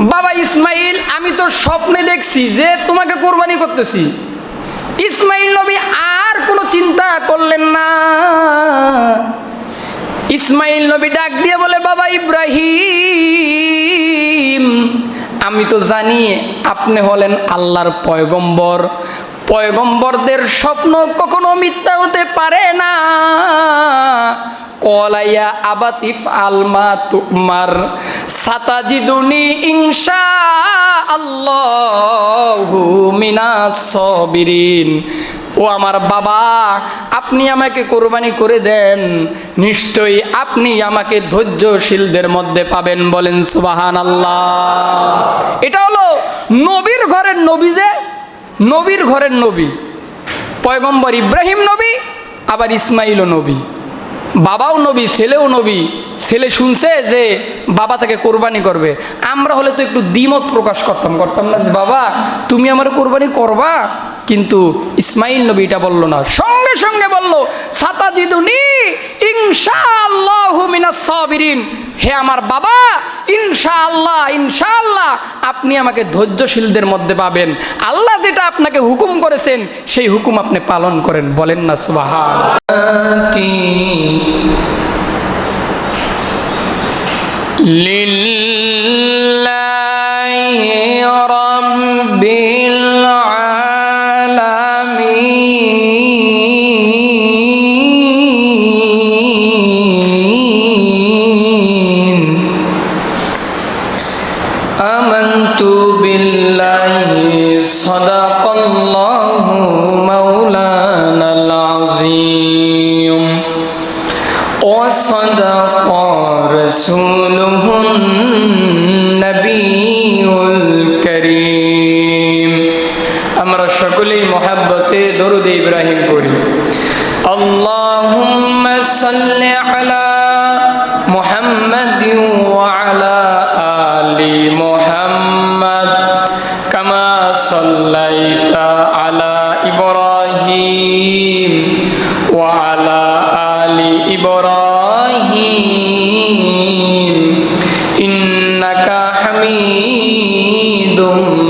বাবা ইসমাইল, আমি তো স্বপ্নে দেখছি যে তোমাকে কোরবানি করতেছি। ইসমাইল নবী আর কোনো চিন্তা করলেন না। ইসমাইল নবী ডাক দিয়ে বলে, বাবা ইব্রাহিম, আমি তো জানি আপনি হলেন আল্লাহর পয়গম্বর। পয়গম্বরদের স্বপ্ন কখনো মিথ্যা হতে পারে না। কলাইয়া আবাতিফ আলমা তুমার সাতাজিদুনি ইনশা আল্লাহু মিনাস সবিরিন। ও আমার বাবা, আপনি আমাকে কোরবানি করে দেন। নিশ্চয়ই আপনি আমাকে ধৈর্যশীলদের মধ্যে পাবেন বলেন সুবাহান আল্লাহ এটা হলো নবীর ঘরের নবী যে, নবীর ঘরের নবী। পয়গম্বর ইব্রাহিম নবী, আবার ইসমাইলও নবী। বাবাও নবী, ছেলেও নবী। ছেলে শুনছে যে বাবা তাকে কোরবানি করবে। আমরা হলে তো একটু দ্বিমত প্রকাশ করতাম করতাম না যে, বাবা, তুমি আমার কোরবানি করবা? কিন্তু ইসমাইল নবী এটা বলল না। সঙ্গে সঙ্গে বলল, সাতাজিদুনি ইনশাআল্লাহ মিনাস সাবিরিন। হে আমার বাবা, ইনশাআল্লাহ ইনশাআল্লাহ, আপনি আমাকে ধৈর্যশীলদের মধ্যে পাবেন। আল্লাহ যেটা আপনাকে হুকুম করেছেন, সেই হুকুম আপনি পালন করেন। বলেন না সুবাহান وصدق رسوله النبي الكريم আমরা সকলেই মহাব্বতে দরুদ ইব্রাহিম পড়ি اللهم صل على ثم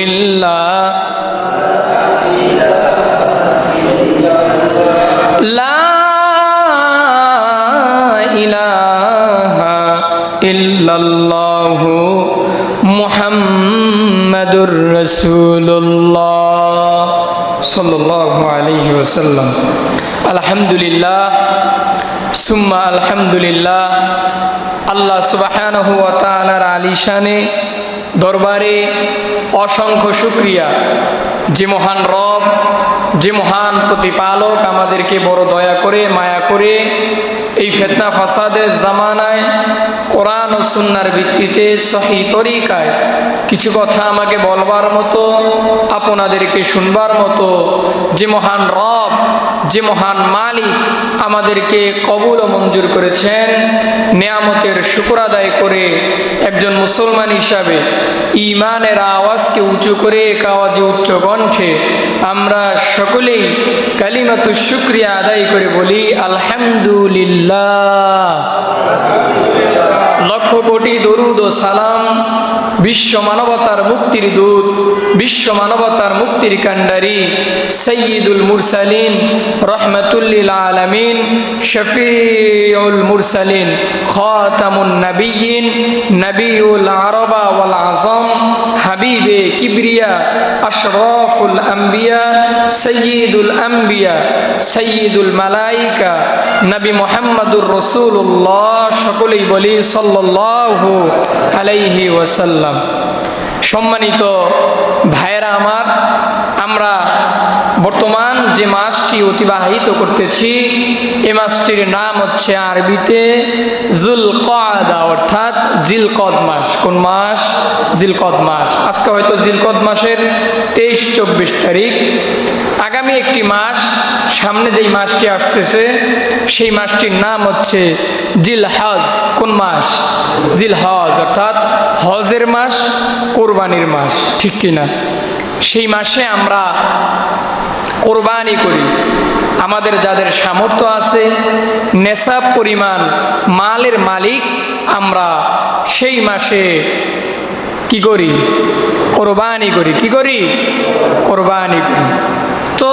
মোহাম্মদুর রসুল্লাহ সাল্লাহ আলহি ওসাল্লাম আলহামদুলিল্লাহ, সুম্মা আলহামদুলিল্লাহ, আল্লাহ সুবাহান হুয়াতালার আলিশানে, দরবারে অসংখ্য শুক্রিয়া। যে মহান রব, যে মহান প্রতিপালক আমাদেরকে বড় দয়া করে, মায়া করে এই ফেতনা, ফাসাদের জামানায় কোরআন ও সুন্নার ভিত্তিতে সহি তরিকায় কিছু কথা আমাকে বলবার মতো, আপনাদেরকে শুনবার মতো, যে মহান রব, যে মহান মালিক আমাদেরকে কবুল ও মঞ্জুর করেছেন, নেয়ামতের শুকুর আদায় করে একজন মুসলমান হিসাবে ইমানের আওয়াজকে উঁচু করে এক আওয়াজে উচ্চ কণ্ঠে আমরা সকলেই কালিমাতু শুক্রিয়া আদায় করে বলি, আলহামদুলিল্লাহ। লক্ষ কোটি দরুদ ও সালাম বিশ্ব মানবতার মুক্তির দূত, বিশ্ব মানবতার মুক্তির কাণ্ডারি সৈয়দুল মুরসালিন, রহমতুল্লিল আলমিন, শফিউল মুরসালিন, খাতামুন নবীন নবীউল আরবা ওয়াল আজম হাবিবে কিবরিয়া, আশরাফুল আম্বিয়া, সৈয়দুল আম্বিয়া, সৈয়দুল মালাইকা, নবী মোহাম্মদুর রসুল্লাহ সকলেই বলি সাল্লাল্লাহু আলাইহি ওয়াসাল্লাম। সম্মানিত ভাইয়েরা আমার, আমরা বর্তমান যে মাসটি অতিবাহিত করতেছি, এ মাসটির নাম হচ্ছে আরবিতে জুল কদা অর্থাৎ জিলকদ মাস। কোন মাস? জিলকদ মাস। আজকে হয়তো জিলকদ মাসের তেইশ চব্বিশ তারিখ। আগামী একটি মাস সামনে যেই মাসটি আসতেছে, সেই মাসটির নাম হচ্ছে জিল হজ কোন মাস? জিল হজ অর্থাৎ হজের মাস, কোরবানির মাস, ঠিক কিনা সেই মাসে আমরা কোরবানি করি। আমাদের যাদের সামর্থ্য আছে নেশাব পরিমাণ মালের মালিক, আমরা সেই মাসে কি করি? কোরবানি করি। কি করি? কোরবানি করি। তো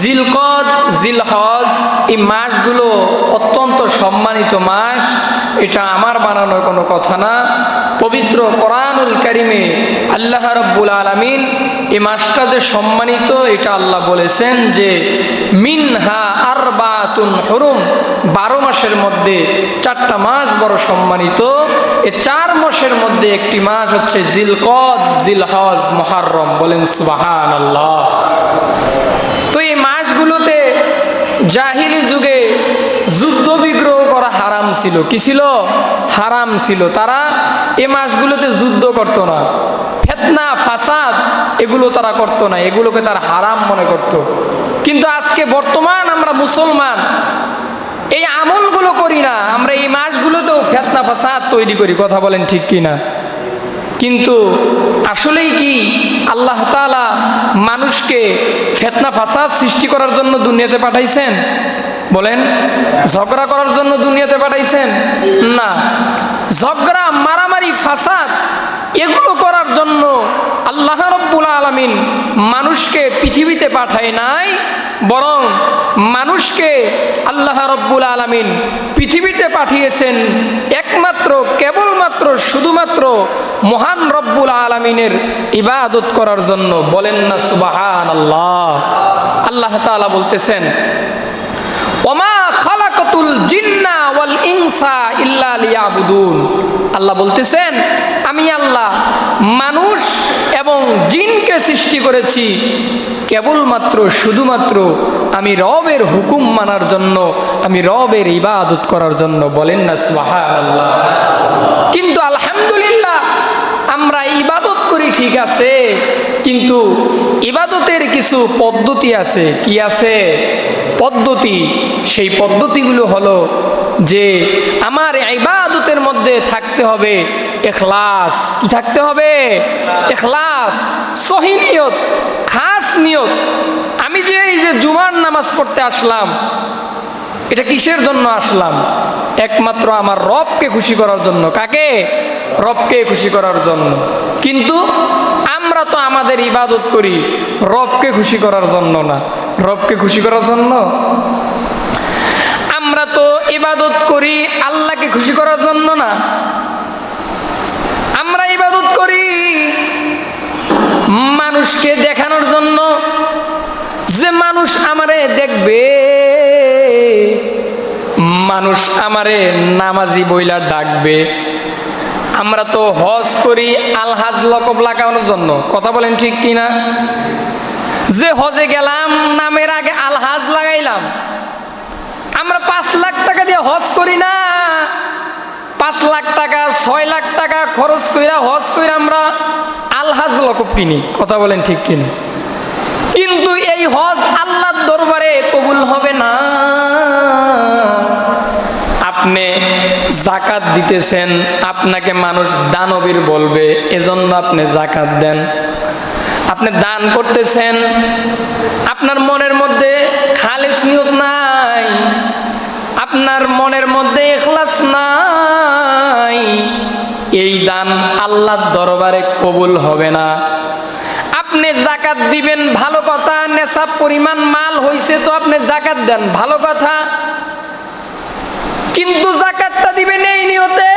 জিলকদ, জিলহজ, এই মাসগুলো অত্যন্ত সম্মানিত মাস। এটা আমার বানানোর কোনো কথা না। পবিত্র কোরআনুল কারিমে আল্লাহ রব্বুল আলমিন এই মাসটা যে সম্মানিত, এটা আল্লাহ বলেছেন যে মিনহা আর বাতুন হরুম। বারো মাসের মধ্যে চারটা মাস বড় সম্মানিত। এ চার মাসের মধ্যে একটি মাস হচ্ছে জিলকদ, জিলহজ মহারম বলেন সুবাহান আল্লাহ জাহিলি যুগে যুদ্ধ বিগ্রহ করা হারাম ছিল। কি ছিল? হারাম ছিল। তারা এ মাসগুলোতে যুদ্ধ করতো না। ফেতনা, ফাসাদ, এগুলো তারা করতো না। এগুলোকে তারা হারাম মনে করত। কিন্তু আজকে বর্তমান আমরা মুসলমান, এই আমলগুলো করি না। আমরা এই মাসগুলোতেও ফেতনা, ফাসাদ তৈরি করি। কথা বলেন ঠিক কি না কিন্তু আসলেই কি আল্লাহ তালা মানুষকে ফেতনা ফাসাদ সৃষ্টি করার জন্য দুনিয়াতে পাঠাইছেন? বলেন, ঝগড়া করার জন্য দুনিয়াতে পাঠাইছেন? না। ঝগড়া, মারামারি, ফাসাদ এগুলো করার জন্য আল্লাহ রব্বুল আলমিন মানুষকে পৃথিবীতে পাঠায় নাই, বরং মানুষকে আল্লাহ রব্বুল আলমিন পৃথিবীতে পাঠিয়েছেন একমাত্র, কেবলমাত্র, শুধুমাত্র মহান রব্বুল আলমিনের ইবাদত করার জন্য। বলেন না সুবাহান আল্লাহ আল্লাহ তালা বলতেছেন, ওমা খালাকতুল জিন্না ওয়াল ইনসা ইল্লা লিয়াবুদুন। আল্লাহ বলতেছেন, আমি আল্লাহ, মানুষ এবং জিনকে সৃষ্টি করেছি। কেবলমাত্র, শুধুমাত্র আমি রবের হুকুম মানার জন্য, আমি রবের ইবাদত করার জন্য বলেন না সুবাহান আল্লাহ কিন্তু আলহামদুলিল্লাহ, আমরা ইবাদত করি ঠিক আছে, কিন্তু ইবাদতের কিছু পদ্ধতি আছে। কি আছে? পদ্ধতি, সেই পদ্ধতিগুলো হলো যে আমার ইবাদতের মধ্যে থাকতে হবে এখলাস কি থাকতে হবে? এখলাস সহি নিয়ত, খাস নিয়ত। আমি যে এই যে জুমার নামাজ পড়তে আসলাম, এটা কিসের জন্য আসলাম? একমাত্র আমার রবকে খুশি করার জন্য। কাকে? রবকে খুশি করার জন্য। কিন্তু আমরা তো আমাদের ইবাদত করি, রবকে খুশি করার জন্য না। রবকে খুশি করার জন্য ইবাদত করি আল্লাহকে খুশি করার জন্য না। আমরা ইবাদত করি মানুষকে দেখানোর জন্য। যে মানুষ আমারে দেখবে, মানুষ আমারে নামাজি বইলা ডাকবে। আমরা তো হজ করি আলহাজ লকব লাগানোর জন্য। কথা বলেন ঠিক কিনা? যে হজে গেলাম, নামের আগে আলহাজ লাগাইলাম। আমরা পাঁচ লাখ টাকা দিয়ে হজ করি না। পাঁচ লাখ টাকা, ছয় লাখ টাকা খরচ কইরা হজ কইরা আমরা আলহাজ লকব কিনি। কথা বলেন ঠিক কিনা? কিন্তু এই হজ আল্লাহর দরবারে কবুল হবে না। আপনি জাকাত দিতেছেন, আপনাকে মানুষ দানবীর বলবে, এজন্য আপনি জাকাত দেন। আপনি দান করতেছেন, আপনার মনের মধ্যে খালিস নিয়ত নাই আপনার মনের মধ্যে এখলাস নাই। এই দান আল্লাহর দরবারে কবুল হবে না। আপনি জাকাত দিবেন, ভালো কথা, নেশাব পরিমাণ মাল হইছে তো আপনি জাকাত দেন, ভালো কথা। কিন্তু জাকাতটা দিবেন এই নিয়তে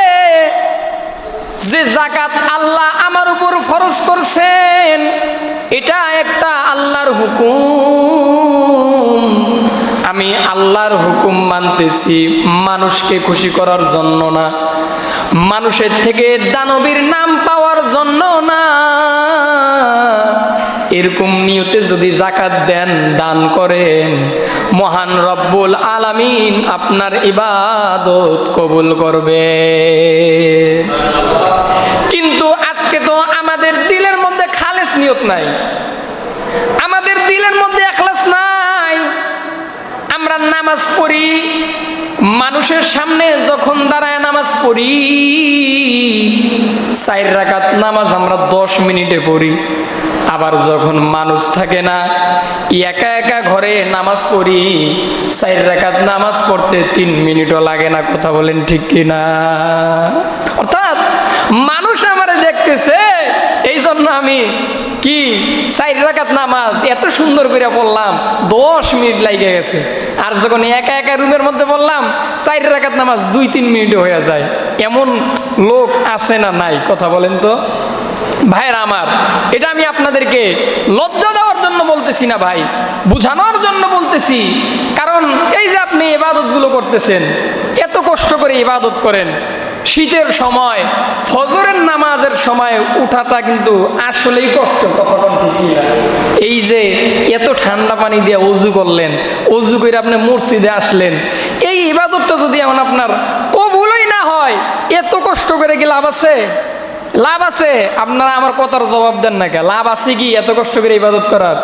যে জাকাত আল্লাহ আমার উপর ফরজ করছেন, এটা একটা আল্লাহর হুকুম। আমি আল্লাহর হুকুম মানতেছি মানুষকে খুশি করার জন্য না। মানুষের থেকে দানবীর নাম পাওয়ার জন্য না। এরকম নিয়তে যদি জাকাত দেন, দান করেন, মহান রব্বুল আলামিন আপনার ইবাদত কবুল করবে। কিন্তু আজকে তো আমাদের দিলের মধ্যে খালেস নিয়ত নাই আমাদের দিলের মধ্যে এখলাস নাই আমরা নামাজ পড়ি, মানুষের সামনে যখন দাঁড়ায় নামাজ পড়ি, চার রাকাত নামাজ আমরা দশ মিনিটে পড়ি। আবার যখন মানুষ থাকে না, একা একা ঘরে নামাজ পড়ি, চার রাকাত নামাজ পড়তে তিন মিনিটও লাগে না, কথা বলেন ঠিক কিনা অর্থাৎ মানুষ আমার দেখতেছে এই জন্য আমি কি? চার রাকাত নামাজ, এত সুন্দর করে পড়লাম, দশ মিনিট লাগে গেছে। আর যখন একা একা রুমের মধ্যে বললাম চার রাকাত নামাজ দুই, তিন মিনিটে হয়ে যায়। এমন লোক আছে না নাই? কথা বলেন তো। ভাইরা আমার, এটা আমি আপনাদেরকে লজ্জা দেওয়ার জন্য বলতেছি না ভাই, বুঝানোর জন্য বলতেছি। কারণ এই যে আপনি ইবাদতগুলো করতেছেন, এত কষ্ট করে ইবাদত করেন শীতের সময়, ফজরের নামাজের সময় উঠাটা কিন্তু আসলেই কষ্ট। কতক্ষণ ঠিক এই যে এত ঠান্ডা পানি দিয়ে অজু করলেন অজু করে আপনি মসজিদে আসলেন, এই ইবাদতটা যদি এমন আপনার কবুলই না হয়, এত কষ্ট করে কি লাভ আছে? লাভ আছে? আপনারা আমার কথার জবাব দেন না কে লাভ আছে কি? এত কষ্ট করে ইবাদত করার?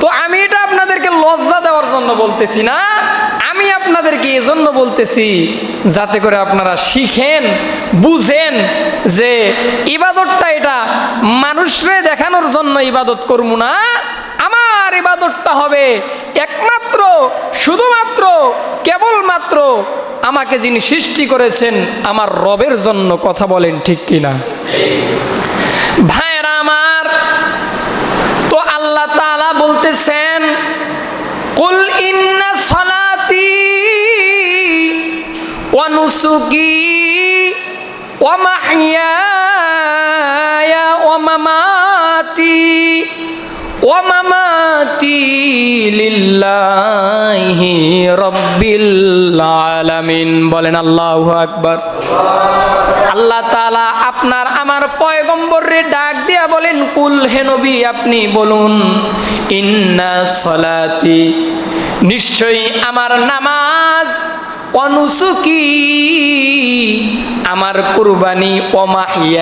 তো আমি এটা আপনাদেরকে লজ্জা দেওয়ার জন্য বলতেছি না। আপনাদেরকে এজন্য বলতেছি, যাতে করে আপনারা শিখেন, বুঝেন যে ইবাদতটা এটা মানুষরে দেখানোর জন্য ইবাদত করব না। আমার ইবাদতটা হবে একমাত্র, শুধুমাত্র, কেবলমাত্র আমাকে যিনি সৃষ্টি করেছেন, আমার রবের জন্য কথা বলেন ঠিক কিনা? ভাইরা আমার, তো আল্লাহ তাআলা বলতেছেন, কুল ইন্না সালাতি মাহইয়ায়া ওয়া মামাতি ওয়া মামাতি লিল্লাহি রাব্বিল বলেন আল্লাহু আকবার। আল্লাহ তাআলা আপনার আমার পয়গম্বরে ডাক দিয়া বলেন, কুল হে নবী, আপনি বলুন, ইন্না সলাতি। নিশ্চয়ই আমার নামাজ অনুসুকি আমার কুরবানি অমাহিয়া